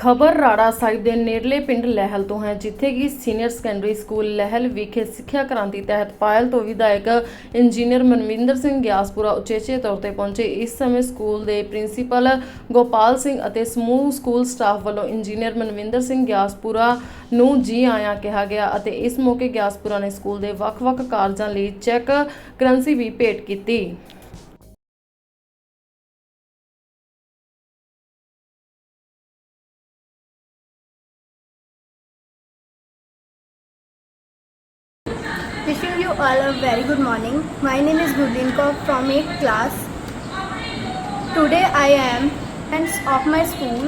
ਖਬਰ ਰਾੜਾ ਸਾਹਿਬ ਦੇ ਨੇੜਲੇ ਪਿੰਡ ਲਹਿਲ ਤੋਂ ਹੈ, ਜਿੱਥੇ ਕਿ ਸੀਨੀਅਰ ਸੈਕੰਡਰੀ ਸਕੂਲ ਲਹਿਲ ਵਿਖੇ ਸਿੱਖਿਆ ਕ੍ਰਾਂਤੀ ਤਹਿਤ ਪਾਇਲ ਤੋਂ ਵਿਧਾਇਕ ਇੰਜੀਨੀਅਰ ਮਨਵਿੰਦਰ ਸਿੰਘ ਗਿਆਸਪੁਰਾ ਉਚੇਚੇ ਤੌਰ ਤੇ ਪਹੁੰਚੇ। ਇਸ ਸਮੇਂ ਸਕੂਲ ਦੇ ਪ੍ਰਿੰਸੀਪਲ ਗੋਪਾਲ ਸਿੰਘ ਅਤੇ ਸਮੂਹ ਸਕੂਲ ਸਟਾਫ ਵੱਲੋਂ ਇੰਜੀਨੀਅਰ ਮਨਵਿੰਦਰ ਸਿੰਘ ਗਿਆਸਪੁਰਾ ਨੂੰ ਜੀ ਆਇਆਂ ਕਿਹਾ ਗਿਆ ਅਤੇ ਇਸ ਮੌਕੇ ਗਿਆਸਪੁਰਾ ਨੇ ਸਕੂਲ ਦੇ ਵੱਖ-ਵੱਖ ਕਾਰਜਾਂ ਲਈ ਚੈੱਕ ਕਰੰਸੀ ਵੀ ਭੇਟ ਕੀਤੀ। Wishing you all a very good morning. My name is Gurleen Kaur from 8th class. Today I am friends of my school.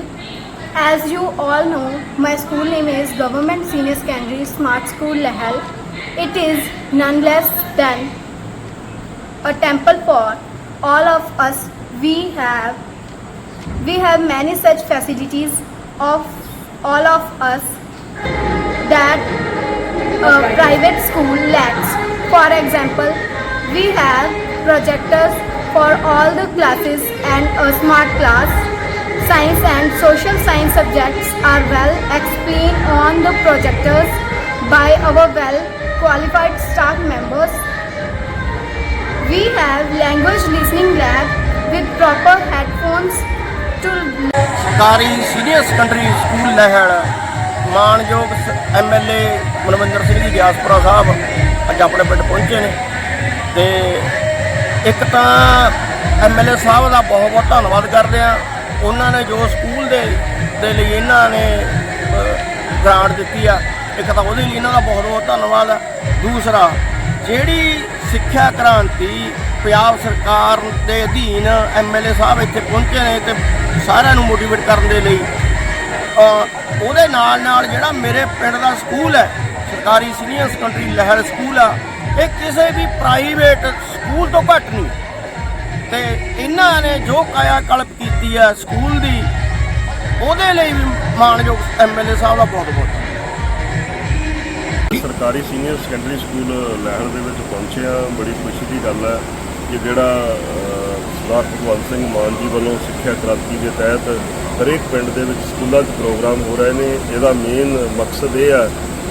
As you all know, my school name is Government Senior Secondary Smart School Lahal. It is none less than a temple for all of us. We have we have many such facilities of all of us that a private school lacks. For example, we have projectors for all the classes and a smart class. Science and social science subjects are well explained on the projectors by our well qualified staff members. We have language listening lab with proper headphones to ਸਰਕਾਰੀ senior secondary school Lahal ਮਾਨਯੋਗ MLA Manvinder Singh ji Giaspura ਸਾਹਿਬ ਅੱਜ ਆਪਣੇ ਪਿੰਡ ਪਹੁੰਚੇ ਨੇ। ਤੇ ਇੱਕ ਤਾਂ ਐਮਐਲਏ ਸਾਹਿਬ ਦਾ ਬਹੁਤ ਬਹੁਤ ਧੰਨਵਾਦ ਕਰਦੇ ਆ ਉਹਨਾਂ ਨੇ ਜੋ ਸਕੂਲ ਦੇ ਦੇ ਲਈ ਇਹਨਾਂ ਨੇ ਗ੍ਰਾਂਟ ਦਿੱਤੀ ਆ, ਇੱਕ ਤਾਂ ਉਹਦੇ ਲਈ ਇਹਨਾਂ ਦਾ ਬਹੁਤ ਬਹੁਤ ਧੰਨਵਾਦ ਆ। ਦੂਸਰਾ, ਜਿਹੜੀ ਸਿੱਖਿਆ ਕ੍ਰਾਂਤੀ ਪੰਜਾਬ ਸਰਕਾਰ ਦੇ ਅਧੀਨ ਐਮਐਲਏ ਸਾਹਿਬ ਇੱਥੇ ਪਹੁੰਚੇ ਨੇ ਤੇ ਸਾਰਿਆਂ ਨੂੰ ਮੋਟੀਵੇਟ ਕਰਨ ਦੇ ਲਈ ਉਹਦੇ ਨਾਲ ਨਾਲ ਜਿਹੜਾ ਮੇਰੇ ਪਿੰਡ ਦਾ ਸਕੂਲ ਹੈ ਸਰਕਾਰੀ ਸੀਨੀਅਰ ਸੈਕੰਡਰੀ ਲਹਿਰ ਸਕੂਲ ਆ, ਇਹ ਕਿਸੇ ਵੀ ਪ੍ਰਾਈਵੇਟ ਸਕੂਲ ਤੋਂ ਘੱਟ ਨਹੀਂ। ਤੇ ਇਹਨਾਂ ਨੇ ਜੋ ਕਾਇਆ ਕਲਪ ਕੀਤੀ ਹੈ ਸਕੂਲ ਦੀ, ਉਹਦੇ ਲਈ ਵੀ ਮਾਨਯੋਗ ਐਮਐਲਏ ਸਾਹਿਬ ਦਾ ਬਹੁਤ ਬਹੁਤ ਸਰਕਾਰੀ ਸੀਨੀਅਰ ਸੈਕੰਡਰੀ ਸਕੂਲ ਲਹਿਰ ਦੇ ਵਿੱਚ ਪਹੁੰਚਿਆ, ਬੜੀ ਖੁਸ਼ੀ ਦੀ ਗੱਲ ਹੈ ਕਿ ਜਿਹੜਾ ਸਰਦਾਰ ਭਗਵੰਤ ਸਿੰਘ ਮਾਨ ਜੀ ਵੱਲੋਂ ਸਿੱਖਿਆ ਕ੍ਰਾਂਤੀ ਦੇ ਤਹਿਤ ਹਰੇਕ ਪਿੰਡ ਦੇ ਵਿੱਚ ਸਕੂਲਾਂ 'ਚ ਪ੍ਰੋਗਰਾਮ ਹੋ ਰਹੇ ਨੇ। ਇਹਦਾ ਮੇਨ ਮਕਸਦ ਇਹ ਹੈ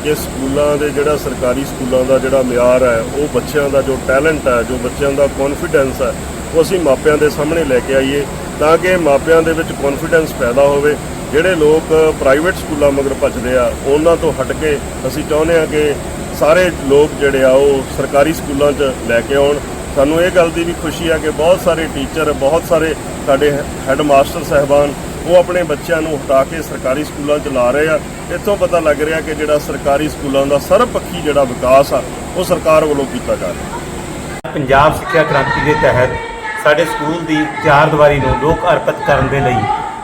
ਕਿ ਸਕੂਲਾਂ ਦੇ ਜਿਹੜਾ ਸਰਕਾਰੀ ਸਕੂਲਾਂ ਦਾ ਜਿਹੜਾ ਮਿਆਰ ਹੈ, ਉਹ ਬੱਚਿਆਂ ਦਾ ਜੋ ਟੈਲੈਂਟ ਹੈ, ਜੋ ਬੱਚਿਆਂ ਦਾ ਕੌਨਫੀਡੈਂਸ ਹੈ, ਉਹ ਅਸੀਂ ਮਾਪਿਆਂ ਦੇ ਸਾਹਮਣੇ ਲੈ ਕੇ ਆਈਏ ਤਾਂ ਕਿ ਮਾਪਿਆਂ ਦੇ ਵਿੱਚ ਕੌਨਫੀਡੈਂਸ ਪੈਦਾ ਹੋਵੇ। ਜਿਹੜੇ ਲੋਕ ਪ੍ਰਾਈਵੇਟ ਸਕੂਲਾਂ ਮਗਰ ਭੱਜਦੇ ਆ, ਉਹਨਾਂ ਤੋਂ ਹਟ ਕੇ ਅਸੀਂ ਚਾਹੁੰਦੇ ਆ ਕਿ ਸਾਰੇ ਲੋਕ ਜਿਹੜੇ ਆ, ਉਹ ਸਰਕਾਰੀ ਸਕੂਲਾਂ 'ਚ ਲੈ ਕੇ ਆਉਣ। ਸਾਨੂੰ ਇਹ ਗੱਲ ਦੀ ਵੀ ਖੁਸ਼ੀ ਆ ਕਿ ਬਹੁਤ ਸਾਰੇ ਟੀਚਰ ਬਹੁਤ ਸਾਰੇ ਸਾਡੇ ਹੈੱਡ ਮਾਸਟਰ ਸਾਹਿਬਾਨ ਉਹ ਆਪਣੇ ਬੱਚਿਆਂ ਨੂੰ ਹਟਾ ਕੇ ਸਰਕਾਰੀ ਸਕੂਲਾਂ 'ਚ ਲਾ ਰਹੇ ਆ। ਇੱਥੋਂ ਪਤਾ ਲੱਗ ਰਿਹਾ ਕਿ ਜਿਹੜਾ ਸਰਕਾਰੀ ਸਕੂਲਾਂ ਦਾ ਸਰਬਪੱਖੀ ਜਿਹੜਾ ਵਿਕਾਸ ਆ, ਉਹ ਸਰਕਾਰ ਵੱਲੋਂ ਕੀਤਾ ਜਾ ਰਿਹਾ। ਪੰਜਾਬ ਸਿੱਖਿਆ ਕ੍ਰਾਂਤੀ ਦੇ ਤਹਿਤ ਸਾਡੇ ਸਕੂਲ ਦੀ ਚਾਰ ਦੀਵਾਰੀ ਨੂੰ ਲੋਕ ਅਰਪਿਤ ਕਰਨ ਦੇ ਲਈ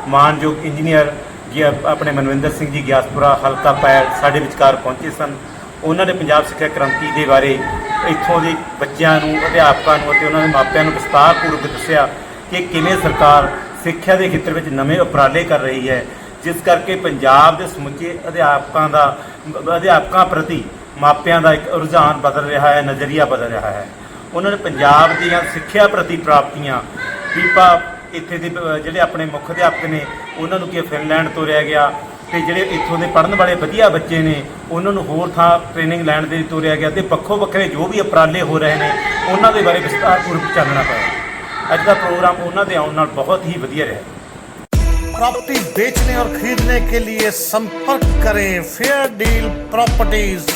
ਮਾਨਯੋਗ ਇੰਜੀਨੀਅਰ ਜੀ ਆਪਣੇ ਮਨਵਿੰਦਰ ਸਿੰਘ ਜੀ ਗਿਆਸਪੁਰਾ ਹਲਕਾ ਪੈਰ ਸਾਡੇ ਵਿਚਕਾਰ ਪਹੁੰਚੇ ਸਨ। ਉਹਨਾਂ ਨੇ ਪੰਜਾਬ ਸਿੱਖਿਆ ਕ੍ਰਾਂਤੀ ਦੇ ਬਾਰੇ ਇੱਥੋਂ ਦੇ ਬੱਚਿਆਂ ਨੂੰ, ਅਧਿਆਪਕਾਂ ਨੂੰ ਅਤੇ ਉਹਨਾਂ ਦੇ ਮਾਪਿਆਂ ਨੂੰ ਵਿਸਤਾਰਪੂਰਵਕ ਦੱਸਿਆ ਕਿ ਕਿਵੇਂ ਸਰਕਾਰ ਸਿੱਖਿਆ ਦੇ ਖੇਤਰ ਵਿੱਚ ਨਵੇਂ ਉਪਰਾਲੇ ਕਰ ਰਹੀ ਹੈ, ਜਿਸ ਕਰਕੇ ਪੰਜਾਬ ਦੇ ਸਮੁੱਚੇ ਅਧਿਆਪਕਾਂ ਦਾ, ਅਧਿਆਪਕਾਂ ਪ੍ਰਤੀ ਮਾਪਿਆਂ ਦਾ ਇੱਕ ਰੁਝਾਨ ਬਦਲ ਰਿਹਾ ਹੈ, ਨਜ਼ਰੀਆ ਬਦਲ ਰਿਹਾ ਹੈ। ਉਹਨਾਂ ਨੇ ਪੰਜਾਬ ਦੀਆਂ ਸਿੱਖਿਆ ਪ੍ਰਤੀ ਪ੍ਰਾਪਤੀਆਂ ਪੀਪਾ ਇੱਥੇ ਦੇ, ਜਿਹੜੇ ਆਪਣੇ ਮੁੱਖ ਅਧਿਆਪਕ ਨੇ, ਉਹਨਾਂ ਨੂੰ ਕੀ ਫਿਨਲੈਂਡ ਤੋਂ ਰਿਹਾ ਗਿਆ ਤੇ ਜਿਹੜੇ ਇੱਥੋਂ ਦੇ ਪੜ੍ਹਨ ਵਾਲੇ ਵਧੀਆ ਬੱਚੇ ਨੇ, ਉਹਨਾਂ ਨੂੰ ਹੋਰ ਥਾਂ ਟ੍ਰੇਨਿੰਗ ਲੈਣ ਦੇ ਤੋਰਿਆ ਗਿਆ ਤੇ ਪੱਖੋ ਵੱਖਰੇ ਜੋ ਵੀ ਉਪਰਾਲੇ ਹੋ ਰਹੇ ਨੇ, ਉਹਨਾਂ ਦੇ ਬਾਰੇ ਵਿਸਤਾਰਪੂਰਵਕ ਚਾਨਣਾ ਪਾਇਆ ਅੱਜ ਦਾ ਪ੍ਰੋਗਰਾਮ ਉਹਨਾਂ ਦੇ ਆਉਣ ਨਾਲ ਬਹੁਤ ਹੀ ਵਧੀਆ ਰਿਹਾ प्रॉपर्टी बेचने और खरीदने के लिए संपर्क करें फेयर डील प्रॉपर्टीज